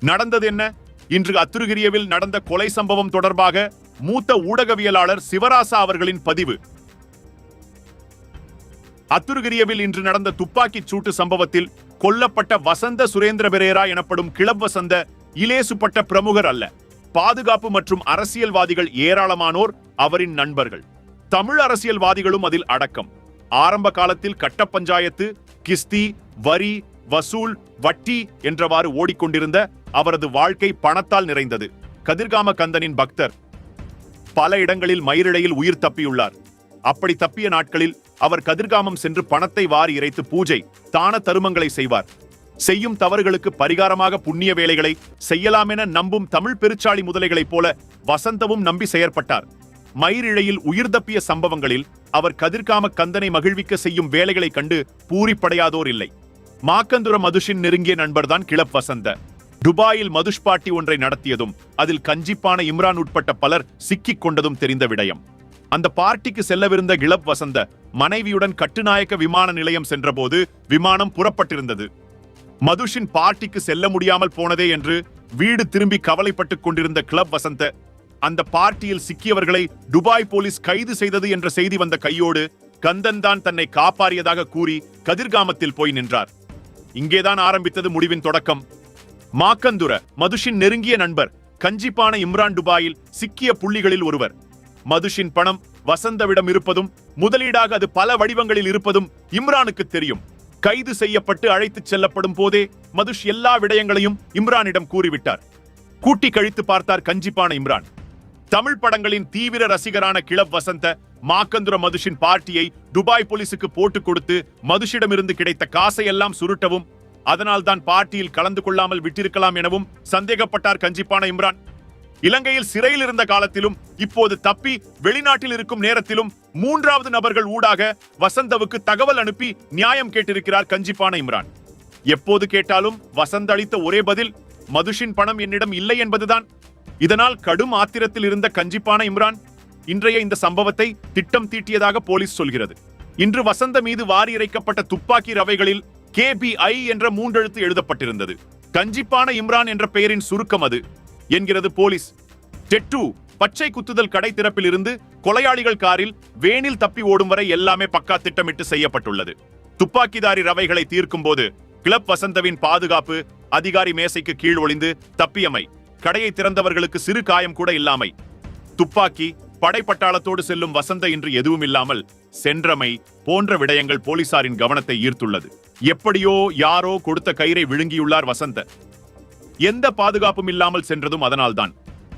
நடந்தது என்ன? இன்று அத்துருகிரியவில் நடந்த கொலை சம்பவம் தொடர்பாக மூத்த ஊடகவியலாளர் சிவராசா அவர்களின் பதிவு. அத்துருகிரியவில் இன்று நடந்த துப்பாக்கிச் சூட்டு சம்பவத்தில் கொல்லப்பட்ட வசந்த சுரேந்திர பெரேரா எனப்படும் கிளப் வசந்த இலேசுப்பட்ட பிரமுகர் அல்ல. பாதுகாப்பு மற்றும் அரசியல்வாதிகள் ஏராளமானோர் அவரின் நண்பர்கள். தமிழ் அரசியல்வாதிகளும் அதில் அடக்கம். ஆரம்ப காலத்தில் கட்ட பஞ்சாயத்து கிஸ்தி வரி வசூல் வட்டி என்றவாறு ஓடிக்கொண்டிருந்த அவரது வாழ்க்கை பணத்தால் நிறைந்தது. கதிர்காம கந்தனின் பக்தர் பல இடங்களில் மயிரிழையில் உயிர் தப்பியுள்ளார். அப்படி தப்பிய நாட்களில் அவர் கதிர்காமம் சென்று பணத்தை வாரி இறைத்து பூஜை தான தருமங்களை செய்வார். செய்யும் தவறுகளுக்கு பரிகாரமாக புண்ணிய வேலைகளை செய்யலாமென நம்பும் தமிழ் பெருச்சாளி முதலைகளைப் போல வசந்தவும் நம்பி செயற்பட்டார். மயிரிழையில் உயிர் தப்பிய சம்பவங்களில் அவர் கதிர்காம கந்தனை மகிழ்விக்க செய்யும் வேலைகளைக் கண்டு பூரிப்படையாதோர் இல்லை. மாக்கந்துர மதுஷின் நெருங்கிய நண்பர்தான் கிளப் வசந்த. துபாயில் மதுஷ் பாட்டி ஒன்றை நடத்தியதும் அதில் கஞ்சிப்பான இம்ரான் உட்பட்ட பலர் சிக்கிக் கொண்டதும் தெரிந்த விடயம். அந்த பார்ட்டிக்கு செல்லவிருந்த இளப் வசந்த மனைவியுடன் கட்டுநாயக்க விமான நிலையம் சென்றபோது விமானம் புறப்பட்டிருந்தது. மதுஷின் பார்ட்டிக்கு செல்ல முடியாமல் போனதே என்று வீடு திரும்பி கவலைப்பட்டுக் கொண்டிருந்த கிளப் வசந்த அந்த பார்ட்டியில் சிக்கியவர்களை துபாய் போலீஸ் கைது செய்தது என்ற செய்தி வந்த கையோடு கந்தன் தான் தன்னை காப்பாறியதாக கூறி கதிர்காமத்தில் போய் நின்றார். இங்கேதான் ஆரம்பித்தது முடிவின் தொடக்கம். மாக்கந்துர மதுஷின் நெருங்கிய நண்பர் கஞ்சிப்பான இம்ரான் துபாயில் சிக்கிய புள்ளிகளில் ஒருவர். மதுஷின் பணம் வசந்தவிடம் இருப்பதும் முதலீடாக அது பல வடிவங்களில் இருப்பதும் இம்ரானுக்கு தெரியும். கைது செய்யப்பட்டு அழைத்துச் செல்லப்படும் போதே மதுஷ் எல்லா விடயங்களையும் இம்ரானிடம் கூறிவிட்டார். கூட்டி கழித்து பார்த்தார் கஞ்சிப்பான இம்ரான். தமிழ் படங்களின் தீவிர ரசிகரான கிளப் வசந்த மாக்கந்துர மதுஷின் பார்ட்டியை துபாய் போலீசுக்கு போட்டுக் கொடுத்து மதுஷிடமிருந்து கிடைத்த காசை எல்லாம் சுருட்டவும் அதனால் தான் பார்ட்டியில் கலந்து கொள்ளாமல் விட்டிருக்கலாம் எனவும் சந்தேகப்பட்டார் கஞ்சிப்பான இம்ரான். இலங்கையில் சிறையில் இருந்த காலத்திலும் இப்போது தப்பி வெளிநாட்டில் இருக்கும் நேரத்திலும் மூன்றாவது நபர்கள் ஊடாக வசந்தவுக்கு தகவல் அனுப்பி நியாயம் கேட்டிருக்கிறார் கஞ்சிப்பான இம்ரான். எப்போது கேட்டாலும் வசந்த் அளித்த ஒரே பதில் மதுஷின் பணம் என்னிடம் இல்லை என்பதுதான். இதனால் கடும் ஆத்திரத்தில் இருந்த கஞ்சிப்பான இம்ரான் இன்றைய இந்த சம்பவத்தை திட்டம் தீட்டியதாக போலீஸ் சொல்கிறது. இன்று வசந்த மீது வாரி இறைக்கப்பட்ட துப்பாக்கி ரவைகளில் கேபிஐ என்ற மூன்றெழுத்து எழுதப்பட்டிருந்தது. கஞ்சிப்பான இம்ரான் என்ற பெயரின் சுருக்கம் அது. என்கிறது போலீஸ். டெட்டு பச்சை குத்துதல் கடை திறப்பில் இருந்து கொலையாளிகள் காரில் வேனில் தப்பி ஓடும் வரை எல்லாமே பக்கா திட்டமிட்டு செய்யப்பட்டுள்ளது. துப்பாக்கிதாரி ரவைகளை தீர்க்கும் போது கிளப் வசந்தவின் பாதுகாப்பு அதிகாரி மேசைக்கு கீழ் ஒளிந்து தப்பியமை. கடையை திறந்தவர்களுக்கு சிறு காயம் கூட இல்லாமை. துப்பாக்கி படைப்பட்டாளத்தோடு செல்லும் வசந்த இன்று எதுவும் இல்லாமல் சென்றமை போன்ற விடயங்கள் போலீசாரின் கவனத்தை ஈர்த்துள்ளது. எப்படியோ யாரோ கொடுத்த கயிறை விழுங்கியுள்ளார் வசந்த. எந்த பாதுகாப்பும் இல்லாமல் சென்றதும் அதனால்தான்.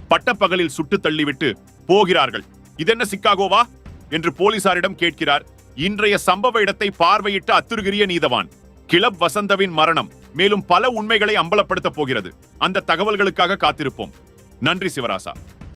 பட்டப்பகலில் சுட்டு தள்ளிவிட்டு போகிறார்கள். இதென்ன சிக்காகோவா? என்று போலீசாரிடம் கேட்கிறார். இன்றைய சம்பவ இடத்தை பார்வையிட்ட அத்துருகிரிய நீதவான். கிளப் வசந்தவின் மரணம் மேலும் பல உண்மைகளை அம்பலப்படுத்தப் போகிறது. அந்த தகவல்களுக்காக காத்திருப்போம். நன்றி சிவராசா.